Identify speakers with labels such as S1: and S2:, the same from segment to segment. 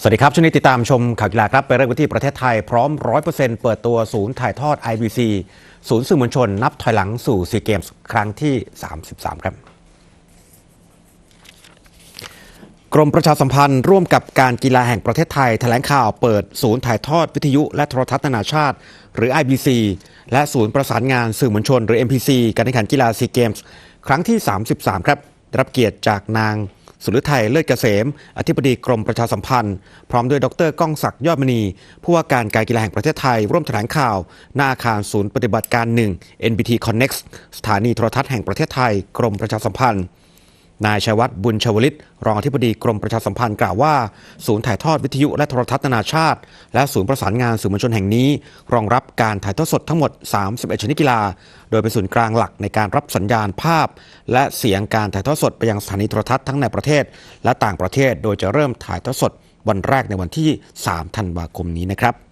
S1: สวัสดีครับช่วงนี้ติดตามชมข่าวกีฬาครับไปเริ่มกันที่ประเทศไทยพร้อม 100%เปิดตัวศูนย์ถ่ายทอด IBC ศูนย์สื่อมวลชน นับถอยหลังสู่ซีเกมส์ครั้งที่ 33 ครับ กรมประชาสัมพันธ์ร่วมกับการกีฬาแห่งประเทศไทยแถลงข่าวเปิดศูนย์ถ่ายทอดวิทยุและโทรทัศน์นานาชาติ หรือ IBC และศูนย์ประสานงานสื่อมวลชน หรือ MPC การแข่งขันกีฬาซีเกมส์ครั้งที่ 33 ครับรับเกียรติจากนาง สุรไทยเลิศเกษม อธิบดีกรมประชาสัมพันธ์ พร้อมด้วยดรก้องศักดิ์ยอดมณี ผู้ว่าการการกีฬาแห่งประเทศไทย ร่วมแถลงข่าว หน้าอาคารศูนย์ปฏิบัติการ 1 NBT Connect สถานีโทรทัศน์แห่งประเทศไทย กรมประชาสัมพันธ์ นายชัยวัฒน์บุญชวลิต รองอธิบดีกรมประชาสัมพันธ์กล่าวว่า ศูนย์ถ่ายทอดวิทยุและโทรทัศน์นานาชาติ และศูนย์ประสานงานสื่อมวลชนแห่งนี้ รองรับการถ่ายทอดสดทั้งหมด 31 ชนิดกีฬา โดยเป็นศูนย์กลางหลักในการรับสัญญาณภาพ และเสียงการถ่ายทอดสดไปยังสถานีโทรทัศน์ทั้งในประเทศ และต่างประเทศ โดยจะเริ่มถ่ายทอดสดวันแรกในวันที่ 3 ธันวาคมนี้นะครับ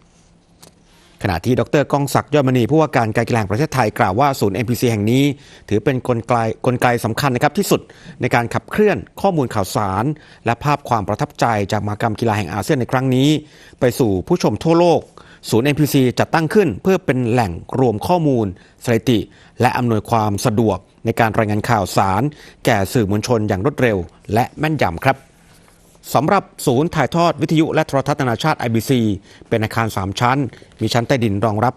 S1: ณะที่ดรก้องศักดิ์ยอดมณีผู้ว่าการการกีฬาแห่งประเทศไทยกล่าวว่าศูนย์ MPC แห่งนี้ ถือเป็นกลไกกลไกสำคัญนะครับที่สุดในการขับเคลื่อนข้อมูลข่าวสาร และภาพความประทับใจจากมหกรรมกีฬาแห่งอาเซียนในครั้งนี้ ไปสู่ผู้ชมทั่วโลก ศูนย์ MPC จัดตั้งขึ้น เพื่อเป็นแหล่งรวมข้อมูลสถิติ และอำนวยความสะดวกในการรายงานข่าวสาร แก่สื่อมวลชนอย่างรวดเร็ว และแม่นยำครับ สำหรับศูนย์ถ่ายทอดวิทยุและโทรทัศน์นานาชาติ IBC เป็นอาคาร 3 ชั้น มีชั้นใต้ดินรองรับ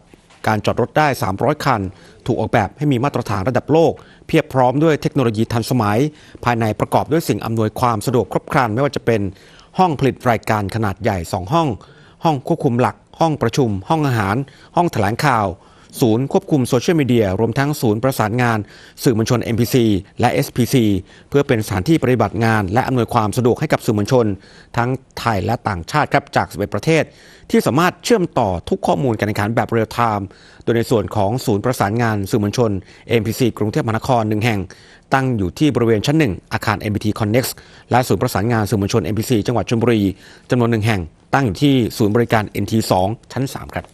S1: การจอดรถได้ 300 คัน ถูกออกแบบให้มีมาตรฐานระดับโลก เพียบพร้อมด้วยเทคโนโลยีทันสมัย ภายในประกอบด้วยสิ่งอำนวยความสะดวกครบครันไม่ว่าจะเป็นห้องผลิตรายการขนาดใหญ่ 2 ห้อง ห้องควบคุมหลัก ห้องประชุม ห้องอาหาร ห้องแถลงข่าว ศูนย์ควบคุมโซเชียลมีเดียรวมทั้งศูนย์ประสานงาน สื่อมวลชน MPC และ SPC เพื่อเป็นสถานที่ปฏิบัติงาน และอำนวยความสะดวกให้กับสื่อมวลชน ทั้งไทยและต่างชาติครับจาก 11 ประเทศ ที่สามารถเชื่อมต่อทุกข้อมูลการแข่งขันแบบเรียลไทม์โดยในส่วนของศูนย์ประสานงานสื่อมวลชน MPC กรุงเทพมหานครหนึ่งแห่ง ตั้งอยู่ที่บริเวณชั้นหนึ่งอาคาร MBT Connect และศูนย์ประสานงานสื่อมวลชน MPC จังหวัดชลบุรีจำนวนหนึ่งแห่ง ตั้งอยู่ที่ศูนย์บริการ NT2 ชั้น 3 ครับ